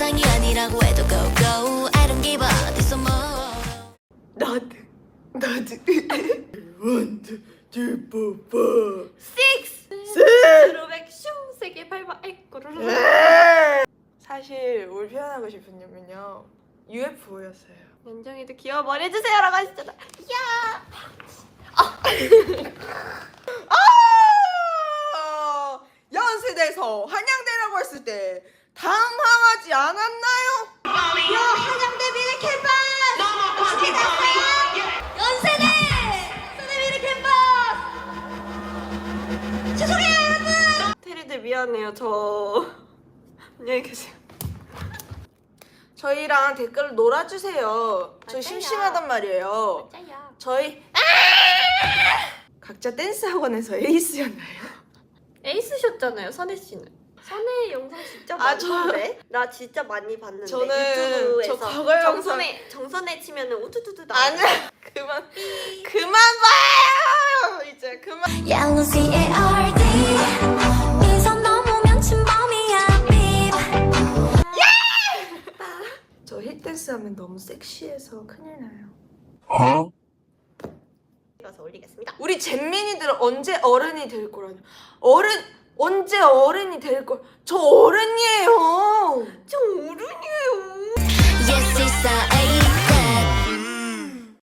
이상이 아니라고 해도 go go. I don't give up this more 나도 나도 원투 투포포 six. 셋 드로백 슝. 세계 밟아. 아이꼬르르 사실 뭘 표현하고 싶었냐면요 UFO였어요. 연정이도 귀여워 머리 해주세요 라고 하시잖아. 아! 연세대에서 한양대라고 했을 때 당황 하지 않았나요? 야 한양대 미래 캠퍼스! 연세대! 연세대 미래 캠퍼스! 죄송해요 여러분! 테리들 미안해요. 저 안녕히 계세요. 저희랑 댓글 놀아주세요. 저 맞아요. 심심하단 말이에요. 짜야 저희 각자 댄스 학원에서 에이스였나요? 에이스셨잖아요 선혜 씨는 선혜 영상 진짜 아, 저- 많던데? 나 진짜 많이 봤는데 저는 유튜브에서 저 과거 영상- 정선혜 정선혜 치면은 우투투투 나 아니 그만 그만 봐요! 이제 그만. Yellow C-A-R-D 이선 넘으면 침범이야 beep 저 힙댄스 하면 너무 섹시해서 큰일 나요. 가서 올리겠습니다. 우리 잼민이들은 언제 어른이 될 거라냐 어른 언제 어른이 될 걸? 저 어른이에요